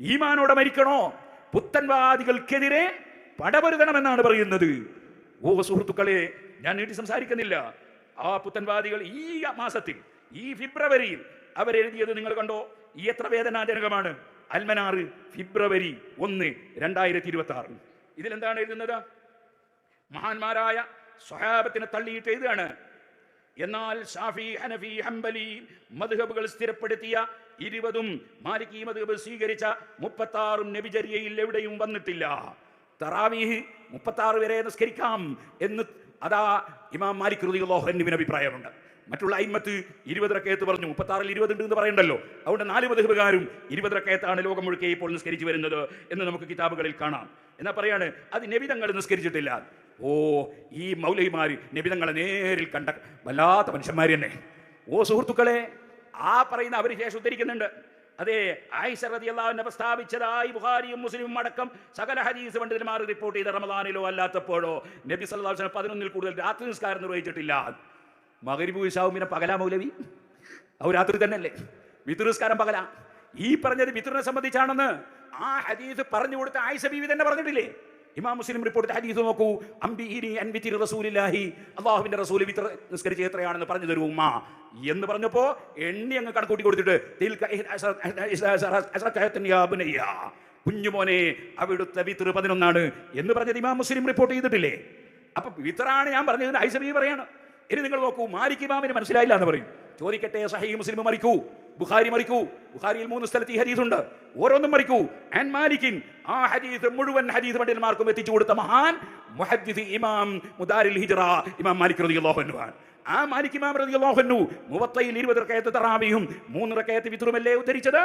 ഈമാനോടെ മരിക്കണോ? പുത്തൻവാദികൾക്കെതിരെ പടപൊരുതണമെന്നാണ് പറയുന്നത്. ഓ സുഹൃത്തുക്കളെ ഞാൻ നീട്ടി സംസാരിക്കുന്നില്ല. ആ പുത്തൻവാദികൾ ഈ മാസത്തിൽ ഈ ഫെബ്രുവരിയിൽ അവരെഴുതിയത് നിങ്ങൾ കണ്ടോ? ഈ എത്ര വേദനാജനകമാണ്. അൽമനാറ് ഫെബ്രുവരി ഒന്ന് രണ്ടായിരത്തി ഇരുപത്തി ആറ് ഇതിലെന്താണ് എഴുതുന്നത്? മഹാന്മാരായ സ്വഹാബത്തിനെ തള്ളിയിട്ട് എഴുതുകയാണ്. എന്നാൽ ഷാഫി ഹനഫി ഹംബലി മധുഹബുകൾ സ്ഥിരപ്പെടുത്തിയ ഇരുപതും മധുഹബ് സ്വീകരിച്ച മുപ്പത്താറും നബിചര്യയിൽ എവിടെയും വന്നിട്ടില്ല. തറാവീഹ് മുപ്പത്താറ് വരെ നിസ്കരിക്കാം എന്ന് അതാ ഇമാം മാലിക് റുദിഹുവിന് അഭിപ്രായമുണ്ട്. മറ്റുള്ള അയിമത്ത് ഇരുപതിരക്കയത്ത് പറഞ്ഞു മുപ്പത്താറിൽ ഇരുപതുണ്ട് എന്ന് പറയണ്ടല്ലോ. അതുകൊണ്ട് നാല് മധുബുകാരും ഇരുപതിരക്കയത്താണ് ലോകം മുഴുക്കെ ഇപ്പോൾ നിസ്കരിച്ചു വരുന്നത് എന്ന് നമുക്ക് കിതാബുകളിൽ കാണാം. എന്നാ പറയാണ് അത് നബിതങ്ങൾ നിസ്കരിച്ചിട്ടില്ല. ഓ ഈ മൗലവിമാർ നബിതങ്ങളെ നേരിൽ കണ്ട വല്ലാത്ത മനുഷ്യന്മാർ തന്നെ. ഓ സുഹൃത്തുക്കളെ ആ പറയുന്ന അവർ ശേഷം ഉദ്ധരിക്കുന്നുണ്ട്. അതെ ആയിഷ അള്ളാഹുവിനെ പ്രസ്താവിച്ചതായി ബുഹാരിയും മുസ്ലിമും അടക്കം സകല ഹദീസ് പണ്ഡിതന്മാർ റിപ്പോർട്ട് ചെയ്ത റമദാനിലോ അല്ലാത്തപ്പോഴോ നബി വസല്ലം പതിനൊന്നിൽ കൂടുതൽ രാത്രി നിസ്കാരം നിർവഹിച്ചിട്ടില്ല. മകരിബ് വിശാവും പിന്നെ പകലാ മൗലവി? അവർ രാത്രി തന്നെയല്ലേ? അല്ലേ നിസ്കാരം പകല. ഈ പറഞ്ഞത് വിത്തുറിനെ സംബന്ധിച്ചാണെന്ന് ആ ഹദീസ് പറഞ്ഞു കൊടുത്ത ആയിഷ ബീവി തന്നെ പറഞ്ഞിട്ടില്ലേ? ഇമാം മുസ്ലിം റിപ്പോർട്ട് ഹദീസ് നോക്കൂ അംബിഇനി അൻ വിത്രി റസൂലില്ലാഹി അള്ളാഹുവിന്റെ റസൂൽ വിത്ര നിസ്കരിച്ച് എത്രയാണെന്ന് പറഞ്ഞു തരൂ ഉമ്മ. എന്ന് പറഞ്ഞപ്പോ എണ്ണി അങ്ങ് കണക്കൂട്ടി കൊടുത്തിട്ട്. കുഞ്ഞുമോനെ അവിടുത്തെ വിത്ര് പതിനൊന്നാണ്. എന്ന് പറഞ്ഞത് ഇമാം മുസ്ലിം റിപ്പോർട്ട് ചെയ്തിട്ടില്ലേ? അപ്പൊ വിത്രാണ് ഞാൻ പറഞ്ഞത് ഐസബി പറയാണ്. ഇനി നിങ്ങൾ നോക്കൂ മാലിക് ഇമാമിന് മനസ്സിലായില്ല എന്ന് പറയും. ചോദിക്കട്ടെ സഹീ മുസ്ലിം മറിക്കൂ. ബുഖാരി മറിക്കൂ. ബുഖാരിയിൽ മൂന്ന് സ്ഥലത്ത് ഈ ഹദീസ് ഉണ്ട് ഓരോന്നും മറിക്കൂ. ആൻഡ് മാലിക്കിൻ ആ ഹദീസ് മുഴുവൻ ഹദീസ് പണ്ഡിതന്മാർക്കും എത്തിച്ചു കൊടുത്ത മഹാൻ മുഹദ്ദിസ് ഇമാം മുദാരിൽ ഹിജ്റ ഇമാം മാലിക് റളിയല്ലാഹു അൻഹു ആ മാലിക് ഇമാം റളിയല്ലാഹു അൻഹു മുവത്തയിൽ ഇരുപത് റക്അത്ത് തറാവിയും മൂന്ന് റക്അത്ത് വിത്രുമല്ലേ ഉദ്ധരിച്ചത്?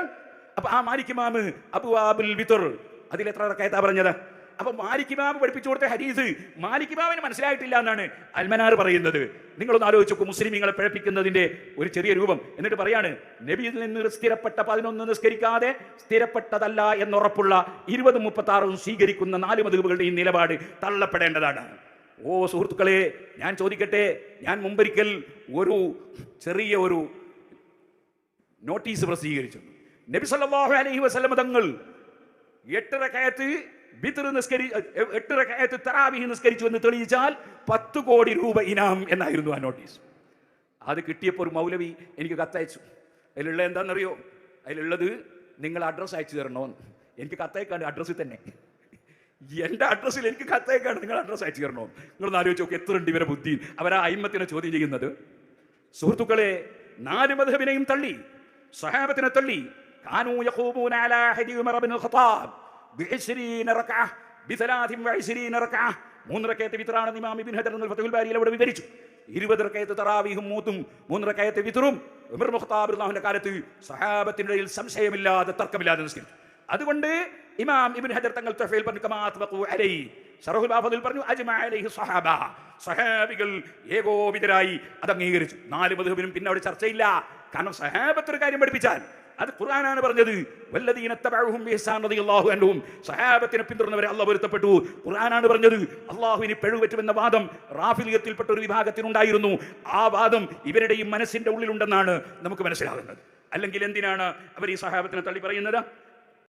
അപ്പോൾ ആ മാലിക് ഇമാം അബുവാബുൽ വിത്ർ അതിൽ എത്ര റക്അത്താ പറഞ്ഞത്? അപ്പൊ മാലിക്കിബാബ് പഠിപ്പിച്ചു കൊടുത്ത ഹരീസ് മാലിക്കിബാബിന് മനസ്സിലായിട്ടില്ല എന്നാണ് അൽമനാർ പറയുന്നത്. നിങ്ങളൊന്ന് ആലോചിച്ചു മുസ്ലിമീങ്ങളെ പിഴപ്പിക്കുന്നതിന്റെ ഒരു ചെറിയ രൂപം. എന്നിട്ട് പറയാണ് നബിയിൽ നിന്ന് സ്ഥിരപ്പെട്ട പതിനൊന്ന് നിസ്കരിക്കാതെ സ്ഥിരപ്പെട്ടതല്ല എന്നുറപ്പുള്ള ഇരുപതും മുപ്പത്തി ആറും സ്വീകരിക്കുന്ന നാല് മതിവുകളുടെ ഈ നിലപാട് തള്ളപ്പെടേണ്ടതാണ്. ഓ സുഹൃത്തുക്കളെ ഞാൻ ചോദിക്കട്ടെ ഞാൻ മുമ്പൊരിക്കൽ ഒരു ചെറിയ ഒരു നോട്ടീസ് പ്രസിദ്ധീകരിച്ചു. നബി സല്ലല്ലാഹു അലൈഹി വസല്ലം തങ്ങൾ കയത്ത് ബിത്ർ നിസ്കരി എട്ട് റക്കായത്ത് തറാവീഹ് നിസ്കരിച്ചു എന്ന് തെളിയിച്ചാൽ പത്ത് കോടി രൂപ ഇനാം എന്നായിരുന്നു ആ നോട്ടീസ്. അത് കിട്ടിയപ്പോൾ ഒരു മൗലവി എനിക്ക് കത്തയച്ചു. അതിലുള്ള എന്താണെന്നറിയോ? അതിലുള്ളത് നിങ്ങൾ അഡ്രസ്സ് അയച്ചു തരണമെന്ന് എനിക്ക് കത്തയക്കാണ്ട് അഡ്രസ്സിൽ തന്നെ. എന്റെ അഡ്രസ്സിൽ എനിക്ക് കത്തയക്കാണ്ട് നിങ്ങൾ അഡ്രസ്സ് അയച്ചു തരണോ നിങ്ങളൊന്ന് ആലോചിച്ച് നോക്കി എത്ര ഉണ്ട് ഇവരെ ബുദ്ധി. അവരാ അയിമത്തിനെ ചോദ്യം ചെയ്യുന്നത്. സുഹൃത്തുക്കളെ നാല് മധുബിനെയും തള്ളി. സഹാബത്തിനെ തള്ളി. കാനൂ യഹൂബൂന അലാ ഹദി ഉമർ ബിൻ ഖത്താബ്. മൂന്ന് റക്കയത്തെ വിത്റാണെന്ന് ഇമാം ഇബ്നു ഹജർ ഫതഹുൽ ബാരിയിൽ അവിടെ വിവരിച്ചു. ഇരുപത് റക്കയത്ത് തറാവീഹും മൂത്തും മൂന്ന് റക്കയത്ത് വിത്റും. ഉമർ മുഖ്താബ് റളിയല്ലാഹുവിന്റെ കാലത്ത് സഹാബത്തിന്റെ സംശയമില്ലാതെ തർക്കമില്ലാതെ നിസ്കരിച്ചു. അതുകൊണ്ട് ഇമാം ഇബ്നു ഹജർ തങ്ങൾ തഫീൽ പറഞ്ഞു കമാ അലൈ. ഷറഹുൽ ബാഫദിൽ പറഞ്ഞു അജ്മഅ അലൈഹി സ്വഹാബ. സഹാബികൾ ഏകോപിതരായി അത് അംഗീകരിച്ചു നാല് മധുബിനും പിന്നെ അവിടെ ചർച്ചയില്ല. കാരണം സഹാബത്ത് ഒരു കാര്യം പഠിപ്പിച്ചാൽ അത് ഖുർആനാണ് പറഞ്ഞത്. വല്ലദീന തബഅഹും ബിഹ്സാൻ റളിയല്ലാഹു അൻഹും. സഹാബത്തിനെ പിന്തുടർന്നവരെ അല്ലാഹ് പൊരുത്തപ്പെട്ടു ഖുർആനാണ് പറഞ്ഞത്. അള്ളാഹുവിന് പിഴവുപറ്റുമെന്ന വാദം റാഫിലിയത്തിൽപ്പെട്ട ഒരു വിഭാഗത്തിനുണ്ടായിരുന്നു. ആ വാദം ഇവരുടെയും മനസ്സിന്റെ ഉള്ളിലുണ്ടെന്നാണ് നമുക്ക് മനസ്സിലാകുന്നത്. അല്ലെങ്കിൽ എന്തിനാണ് അവർ ഈ സഹാബത്തിനെ തള്ളി പറയുന്നത്?